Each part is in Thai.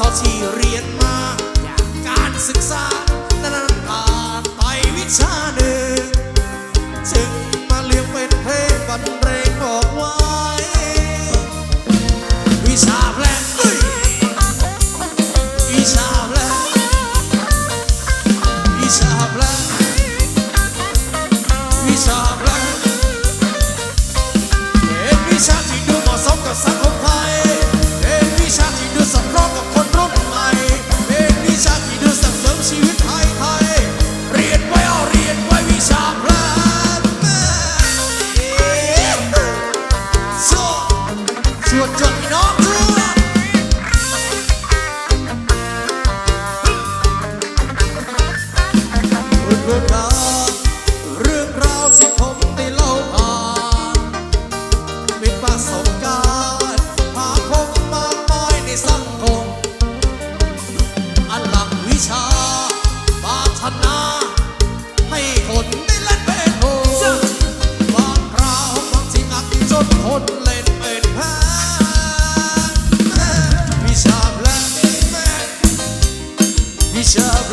เท่าที่เรียนมา การศึกษา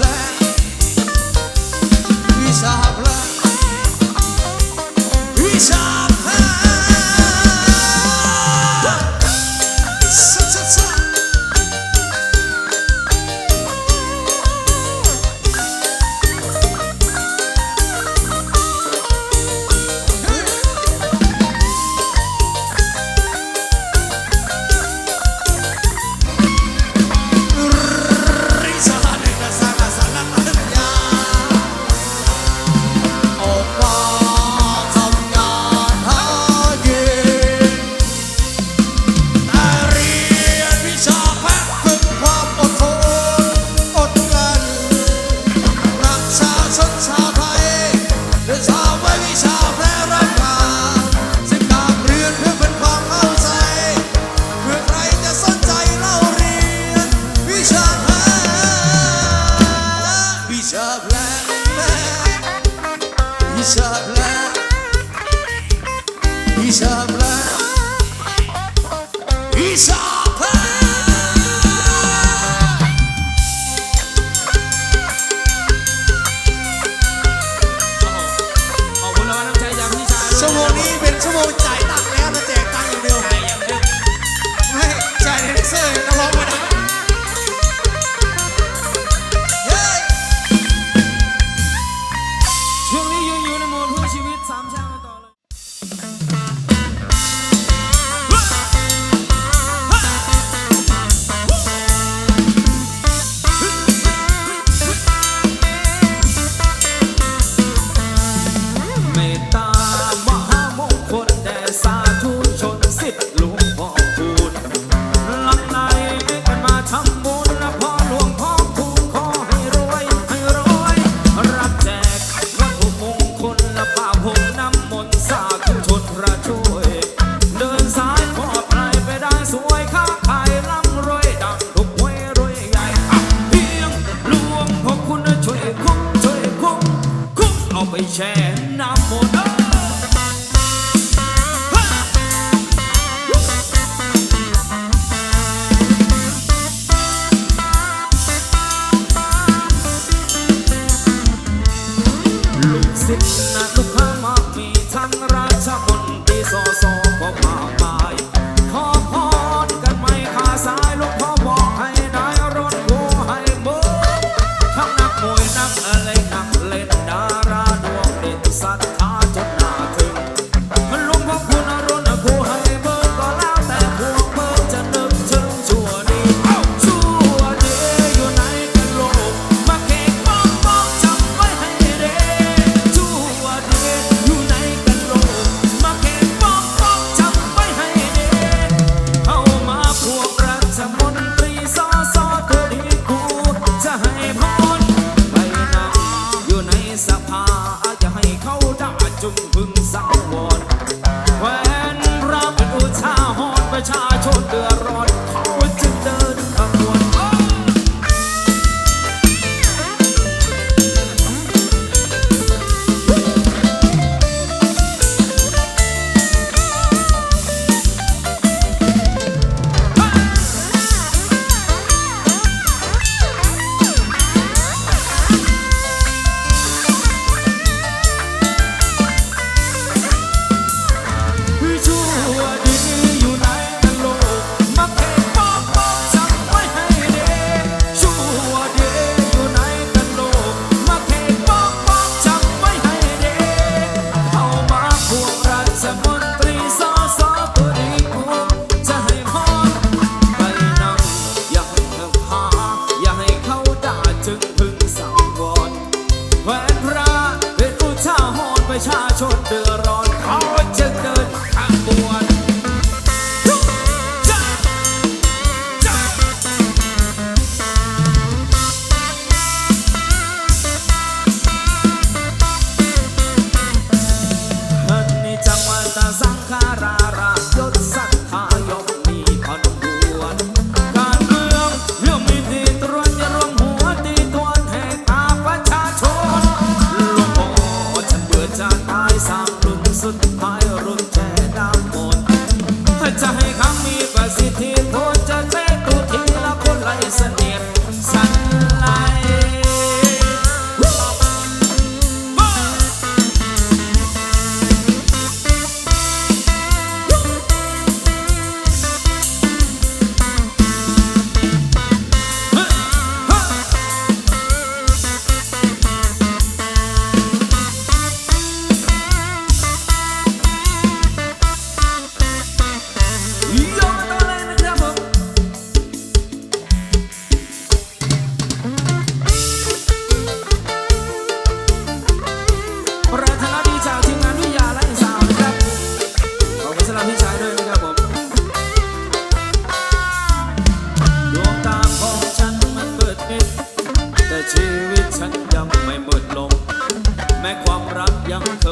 alive.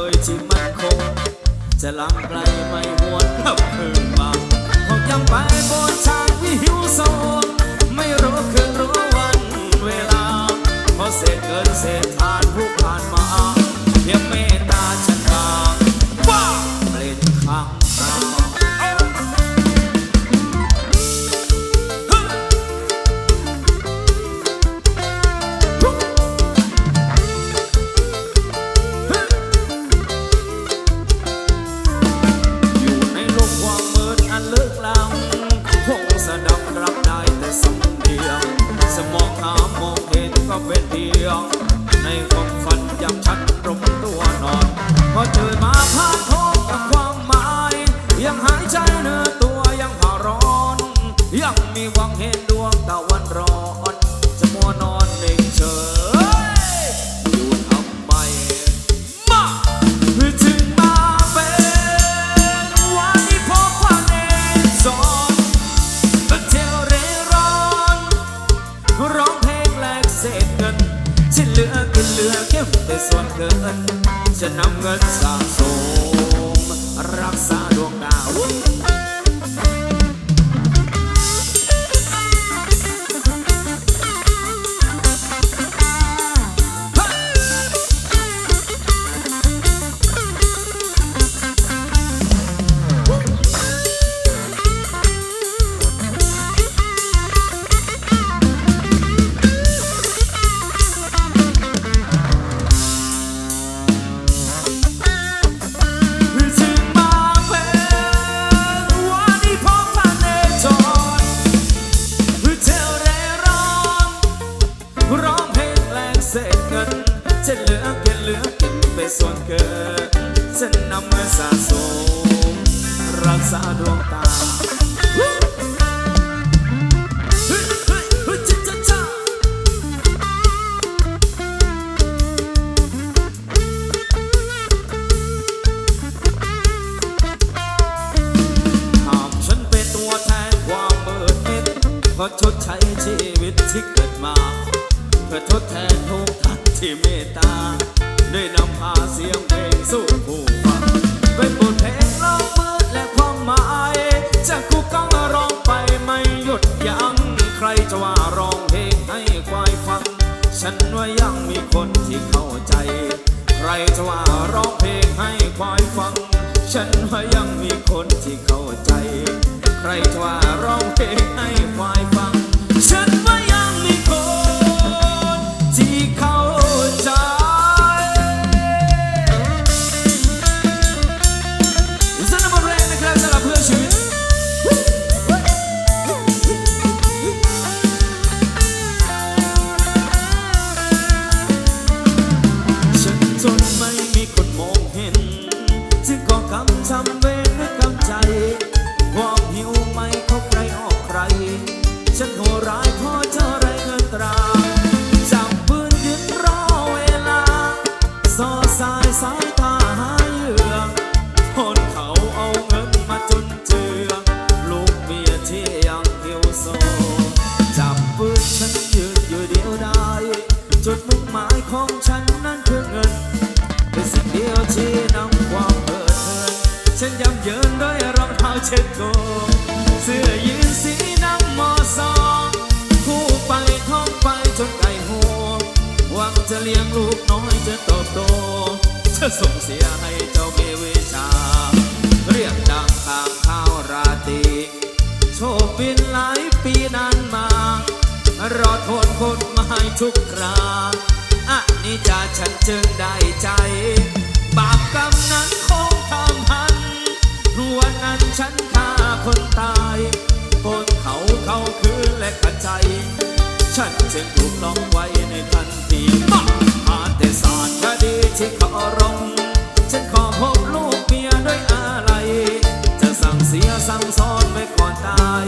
ยที่มันคง จะลังไกลไม่หวนกลับคืนมาหากยังไปบนทางวิหิวโซไม่รู้คืนรู้วันเวลาเพราะร็จเกินเสร็จทาน แต่ส่วนเธอจะนำเงินสะสมรักษาดวงดาว จะนนำมาสะสม รักษาดวงตา็ชดใช้ชีวิตที่เกิดมา เพื่อทดแทนทุกท่านที่เมตตา ได้นำพาเสียงเพลงสู่ผู้ฟังเป็นบทเพลงเล่ามืดและความหมายจากกูกังร้องไปไม่หยุดยัง้งใครจะว่าร้องเพลงให้ควายฟัง ฉันว่ายังมีคนที่เข้าใจ ใครจะว่าร้องเพลงให้ควายฟัง ฉันว่ายังมีคนที่เข้าใจ ใครจะว่าร้องเพลง เดียวที่นำความเพลิดเพลินฉันยำเยินด้วยรองเท้าเช็ดโกเสื้อยืนสีน้ำมอซองคู่ไปท่องไปจนไก่โหหวังจะเลี้ยงลูกน้อยจะโตโตจะส่งเสียให้เจ้ามีวิชา เรียกดังทางข้าวราตรีโชคบินหลายปีนานมา รอทนคนมายทุกครา อันนี้จะฉันจึงได้ใจ บาปกรรมนั้นคงทำหันรัวนั้นฉันฆ่าคนตายคนเขาเขาคืนและขัดใจ ฉันจึงถูกล้องไว้ในทันทีมาหาแต่สอนคดีที่ขอร้องฉันขอพบลูกเมียด้วยอะไร จะสั่งเสียสั่งสอนไว้ก่อนตาย